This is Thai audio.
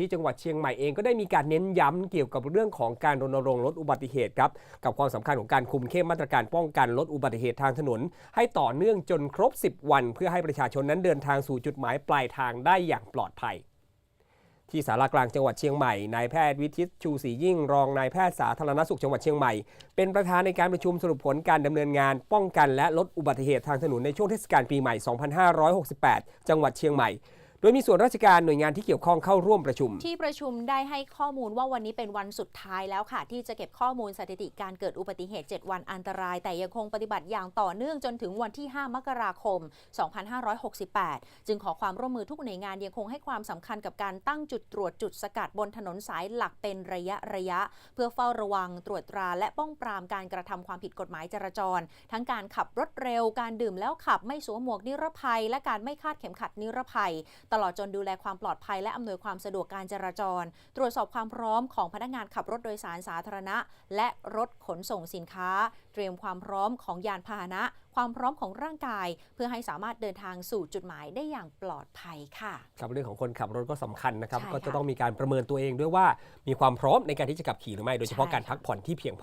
ที่จังหวัดเชียงใหม่เองก็ได้มีการเน้นย้ำเกี่ยวกับเรื่องของการรณรงค์ลดอุบัติเหตุครับกับความสำคัญของการคุมเข้มมาตรการป้องกันลดอุบัติเหตุทางถนน ให้ต่อเนื่องจนครบ 10 วัน เพื่อให้ประชาชนนั้นเดินทางสู่จุดหมายปลายทางได้อย่างปลอดภัยที่สารากลางจังหวัดเชียงใหม่ นายแพทย์วิทิตชูศรียิ่ง รองนายแพทย์สาธารณสุขจังหวัดเชียงใหม่ เป็นประธานในการประชุมสรุปผลการดำเนินงาน ป้องกันและลดอุบัติเหตุทางถนนในช่วงเทศกาลปีใหม่ 2568 จังหวัดเชียงใหม่ โดยมีส่วนราชการหน่วยงานที่เกี่ยวข้องเข้าร่วมประชุม ที่ประชุมได้ให้ข้อมูลว่าวันนี้เป็นวันสุดท้ายแล้วค่ะ ที่จะเก็บข้อมูลสถิติการเกิดอุบัติเหตุ 7 วันอันตราย แต่ยังคงปฏิบัติอย่างต่อเนื่องจนถึงวันที่ 5 มกราคม 2568 จึงขอความร่วมมือทุกหน่วยงานยังคงให้ความสำคัญกับการตั้งจุดตรวจจุดสกัดบนถนนสายหลักเป็นระยะระยะ เพื่อเฝ้าระวังตรวจตราและป้องปรามการกระทำความผิดกฎหมายจราจร ทั้งการขับรถเร็วการดื่มแล้วขับไม่สวมหมวกนิรภัย และการไม่คาดเข็มขัดนิรภัยตลอดจนดูแลความปลอดภัยและอำนวยความสะดวกการจราจร ตรวจสอบความพร้อมของพนักงานขับรถโดยสารสาธารณะ และรถขนส่งสินค้า เตรียมความพร้อมของยานพาหนะ ความพร้อมของร่างกาย เพื่อให้สามารถเดินทางสู่จุดหมายได้อย่างปลอดภัยค่ะครับเรื่องของคนขับรถก็สำคัญนะครับใช่ค่ะก็จะต้องมีการประเมินตัวเองด้วยว่ามีความพร้อมในการที่จะขับขี่หรือไม่ โดยเฉพาะใช่การค่ะพักผ่อนที่เพียงพอ